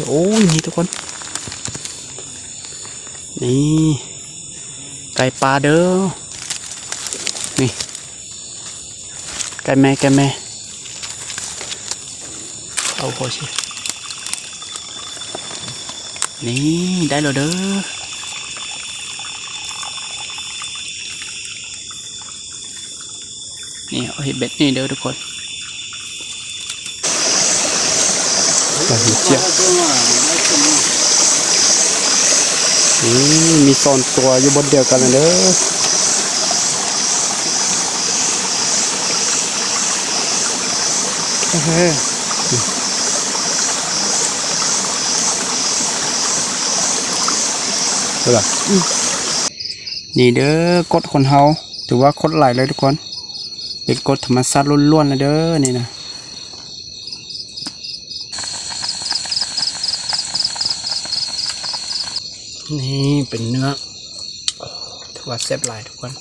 อโอ้ยนี่ทุกคน นี่ไก่ปลาเด้อนี่ไก่แม่ไก่แม่เอาพอสินี่ได้แล้วเด้อนี่เอาเห็ดเบ็ดนี่เด้อทุกคน ปลาเห็ดเจียวนี่มีโซนตัวอยู่บนเดียวกันเลยเด้อเฮ้ยเฮ้ยนี่เด้อกดคนเฮาถือว่ากดไหลายเลยทุกคน เป็นกดธรรมชาติล้วนๆเลยเด้อนี่นะ นี่เป็นเนื้อถือว่าแซ่บหลายทุกคน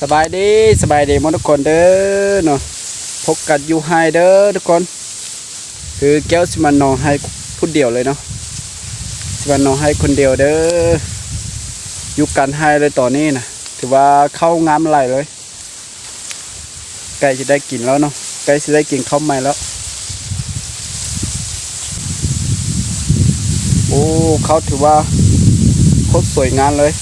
สบายดีสบายดีมทุกคนเด้อเนาะพบกันอยู่ไฮเด้อทุกคน คือแก้วสิมันนองให้พูดเดียวเลยเนาะสิมันนองให้คนเดียวเด้ออยู่กันให้เลยต่อนนี้นะถือว่าเข้างามไหลเลย ใกล้จะได้กินแล้วเนาะใกล้จะได้กินข้าวใหม่แล้ว โอ้เขาถือว่าโคตรสวยงามเลย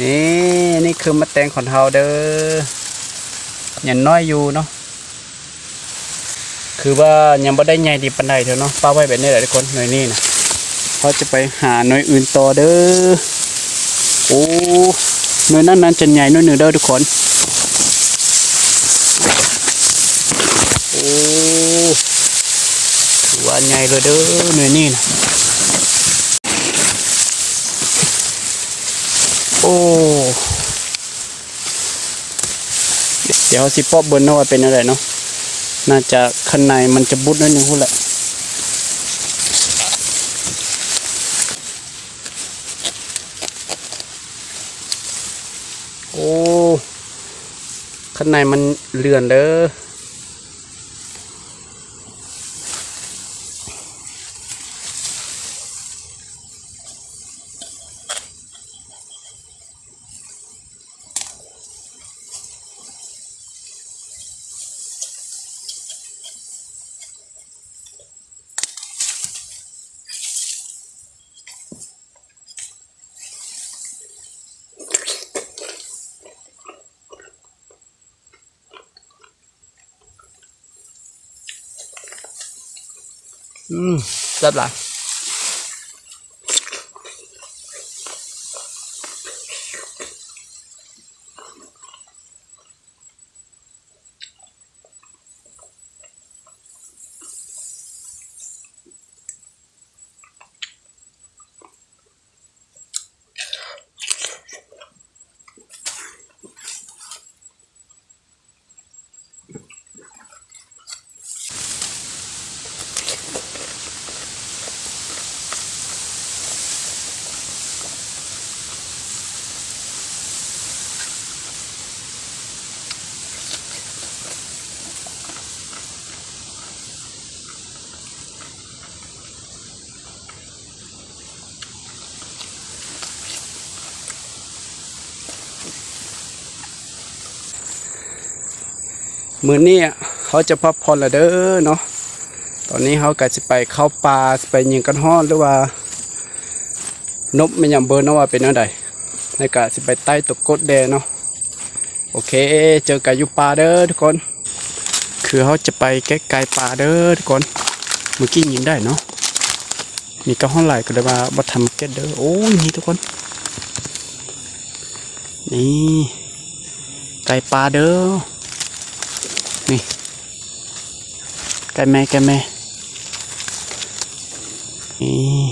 นี่นี่คือมะแตงของเฮาเด้อยังน้อยอยู่เนาะคือว่ายังบ่ได้ใหญ่ดีปานใดเถอะเนาะป้าไว้แบบนี้แหละทุกคนหน่วยนี้นะเขาจะไปหาหน่วยอื่นต่อเด้อโอ้หน่วยนั้นนั้นจะใหญ่หน่วยหนึ่งเด้อทุกคนโอ้ว่าใหญ่เลยเด้อหน่วยนี้นะ อ้เดี๋ยวสิปอบเบิร์นเอาเป็นอะไรเนาะน่าจะข้างในมันจะบุดนิดนึงพูดแหละโอ้ข้างในมันเลื่อนเด้อ อืมแซ่บหลาย มือนี้เขาจะพักผ่อนละเด้อเนาะตอนนี้เขาก็จะไปเข้าป่าไปยิงกันฮ้อนหรือว่านบไม่ยำเบอร์เนาะว่าเป็นอะไรในกะสิไปใต้ตกกดแดเนาะโอเค เจอกันอยู่ป่าเด้อทุกคน คือเขาจะไปใกล้ๆป่าเด้อทุกคนเมื่อกี้ยินได้เนาะมีกระห้องไหลก็เลยมาบัทำเก็ตเด้อโอ้ยนี่ทุกคน นี่ไก่ปลาเด้อ นี่ ไก่แม่ไก่แม่นี่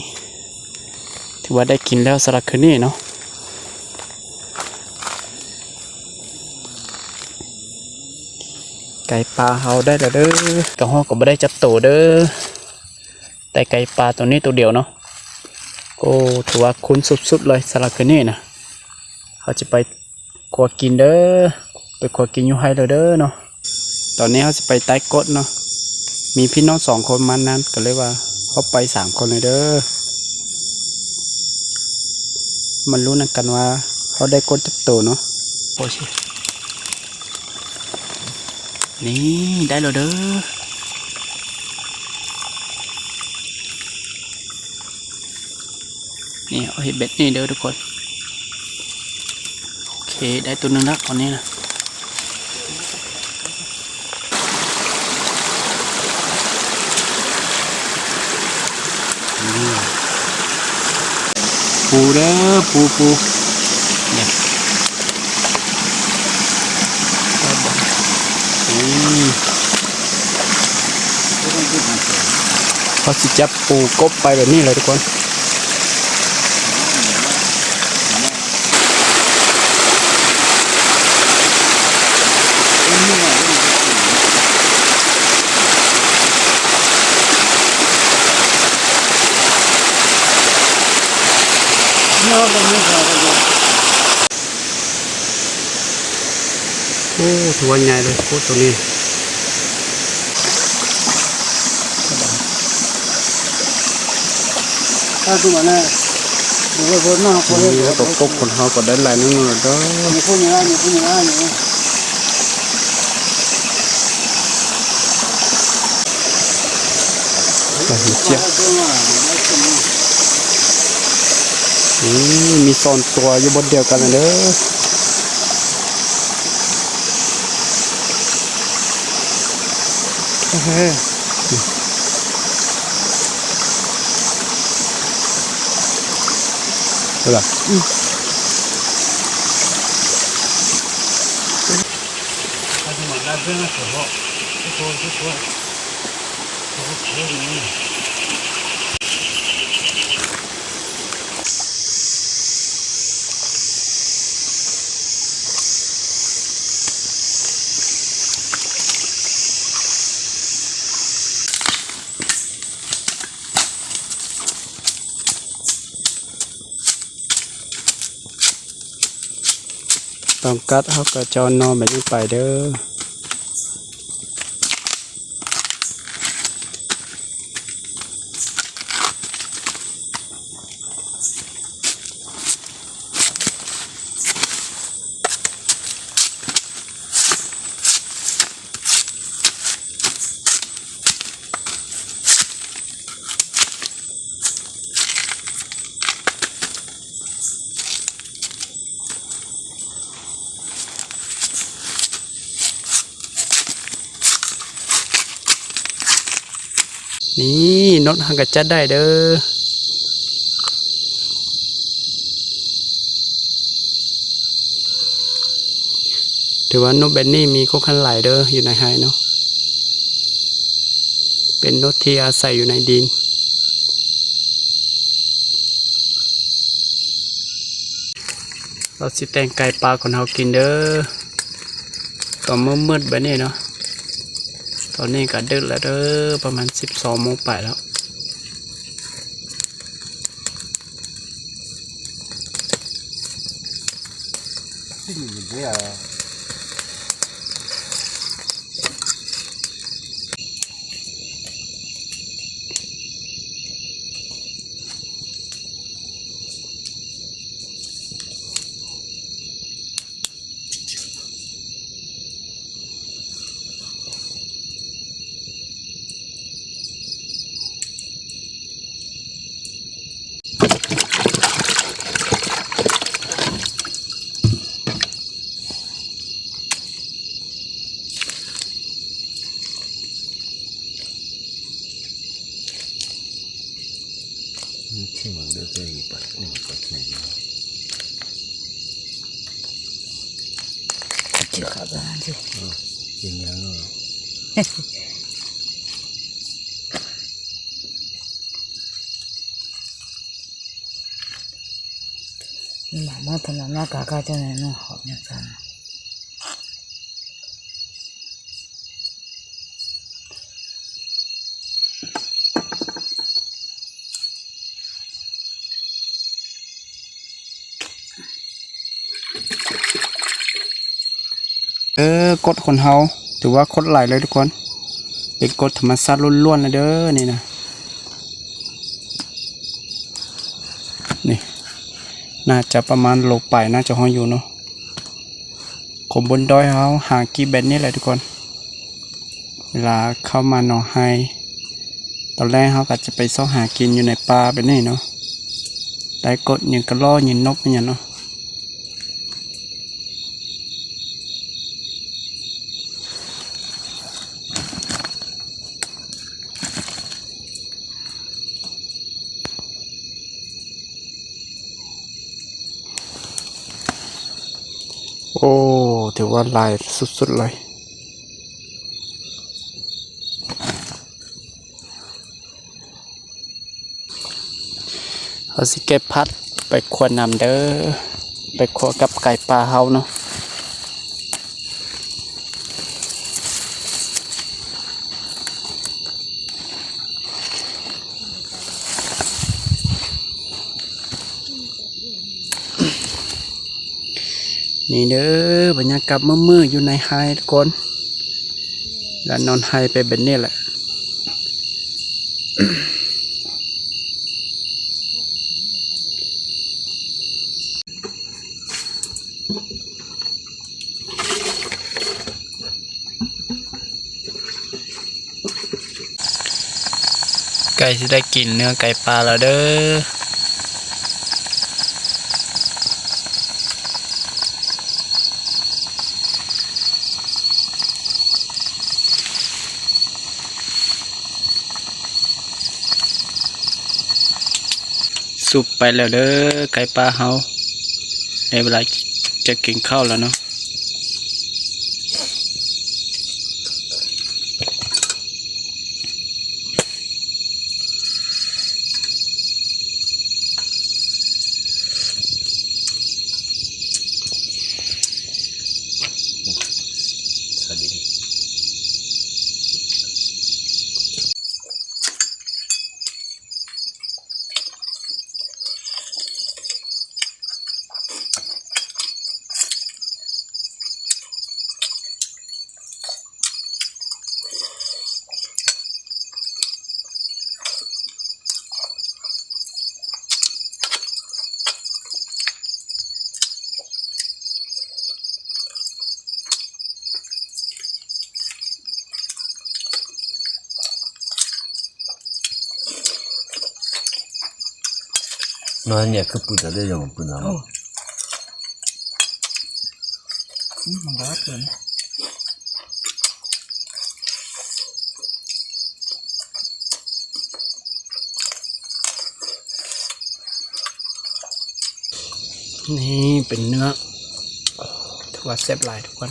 ถือว่าได้กินแล้วสำหรับคืนนี้เนาะไก่ปลาเฮาได้แล้วเด้อกระห้องก็ไม่ได้จับโตเด้อแต่ไก่ปลาตัวนี้ตัวเดียวเนาะโอ้ถือว่าคุ้นสุดๆเลยสำหรับคืนนี้นะเขาจะไปขวกินเด้อไปขวกินอยู่ให้เลยเด้อเนาะตอนนี้เขาจะไปใต้กดเนาะ มีพี่น้องสองคนมานั้นก็เลยว่าเขาไปสามคนเลยเด้อ มันรู้นักกันว่าเขาได้กดจับตัวเนาะโอ้ชินี่ได้แล้วเด้อ นี่เอาเห็ดเบ็ดนี่เด้อทุกคน โอเคได้ตัวนึงแล้วตอนนี้นะ เด้อปูปูเนี่ยนี่เขาสิจับปูกบไปแบบนี้เลยทุกคนโอ้ถือว่าใหญ่เลยโคตรตัวนี้ ถ้าตัวนั้นดูว่าบนหน้าคนเลยนี่ก็ตกกบคนเขาก็ได้หลายนึงเลยเด้อมีผู้นี้มีผู้นี้นี่ แต่เห็นเจี๊ยบ ตัวน่ะไม่ใช่นี่มีโซนตัวอยู่บนเดียวกันเลยเด้อเฮ้ยเท่าไหร่ถ้าตัวมันได้เพื่อนก็ขอทุกคนทุกคนทุกคน ต้องกัดเขาก็จอนนอนแบบนี้ไปเด้อ นี่นดหังกะจัดได้เด้อถือว่านกแบบนี้มีก็คันไหลเด้ออยู่ในไฮเนาะเป็นนกที่อาศัยอยู่ในดินเราสิแต่งไก่ปลาคนเฮากินเด้อตอนมืดๆแบบนี้เนาะตอนนี้ก็ดึกแล้วเด้อประมาณสิบสองโมงไปแล้ว เนี่ย น จะอีกปัดหนึ่งปัดหนึ่งเจ็บขาบ้านสิยังยังอะ หมามาถนนหน้ากากาจะไหนน้องหอบ เออกดคนเฮาถือว่ากดไหลเลยทุกคน เป็นกดธรรมชาติล้วนๆเลยเด้อนี่นะนี่ น่าจะประมาณโลไปน่าจะห้อยอยู่เนาะผมบนดอยเฮาหากี่เบ็ดนี่แหละทุกคน เวลาเข้ามาหนอไฮตอนแรกเขาก็จะไปซ่อหากินอยู่ในป่าไปนี่เนาะได้กดอย่างกระล่ออย่างนกอย่างเนาะ อ้ ถือว่าลายสุดๆเลย เอาสิเก็บพัดไปควดน้ำเด้อ ไปควกับไก่ปลาเฮาเนาะ นี่เด้อบรรยากาศมืดๆอยู่ในไฮทุกคนแล้วนอนไฮไปแบบนี้แหละไก่ที่ได้กินเนื้อไก่ปลาแล้วเด้อ สุปไปแล้วเด้อไก่ปลาเฮาในเวลาจะกินข้าวแล้วเนาะ นอนเนี่ยคือปุ่นจะได้ยังปุ่นอ่มันร้อนเกินนี่เป็นเนื้อถือว่าแซ่บหลายทุกคน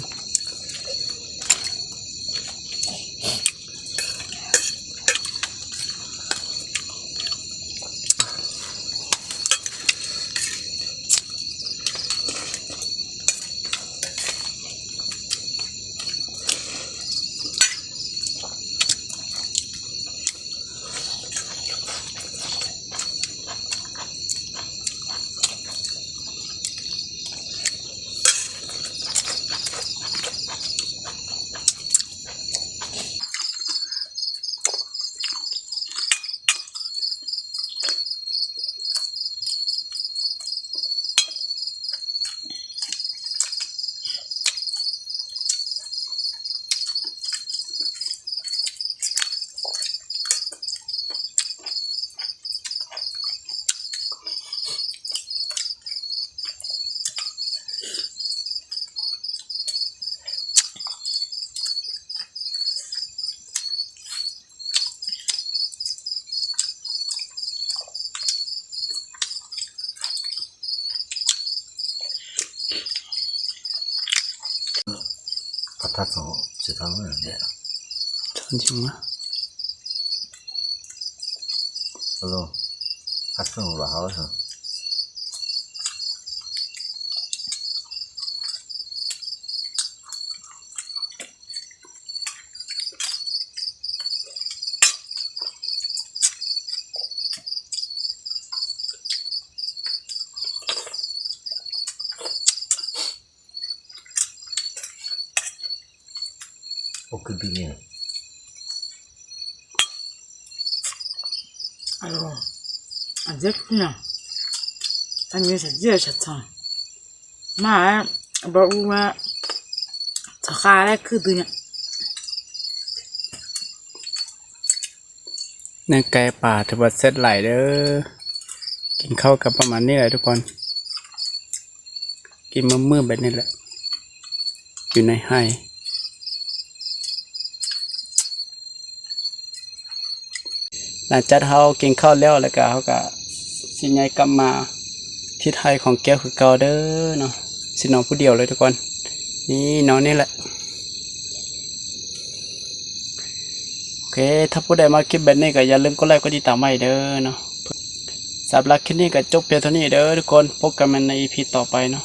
他走其他路人的了颈鹿 hello 他正 What could be new? Alors, à dire que non. T'as mieux, ça dit, j'attends. Mais, bah, ou, bah, t'as râlé que de non. นั่งไก่ป่าถือว่าเซตไหลเด้อ กินข้าวกับประมาณนี้แหละทุกคน กินมื้อๆแบบนี้แหละ อยู่ในไฮ หลังจากเขากินข้าวแล้วแล้วก็เขาก็สิยายกลับมาที่ไทยของแก้วคือเก่าเด้อเนาะสินอนผู้เดียวเลยทุกคน นี่นอนนี่แหละ โอเค ถ้าผู้ใดมาคลิปแบบนี้ก็อย่าลืมกดไลค์กดติดตามไว้เด้อเนาะสำหรับคลิปนี้ก็จบเพียงเท่านี้เด้อทุกคน พบกันใหม่ใน EP ต่อไปเนาะ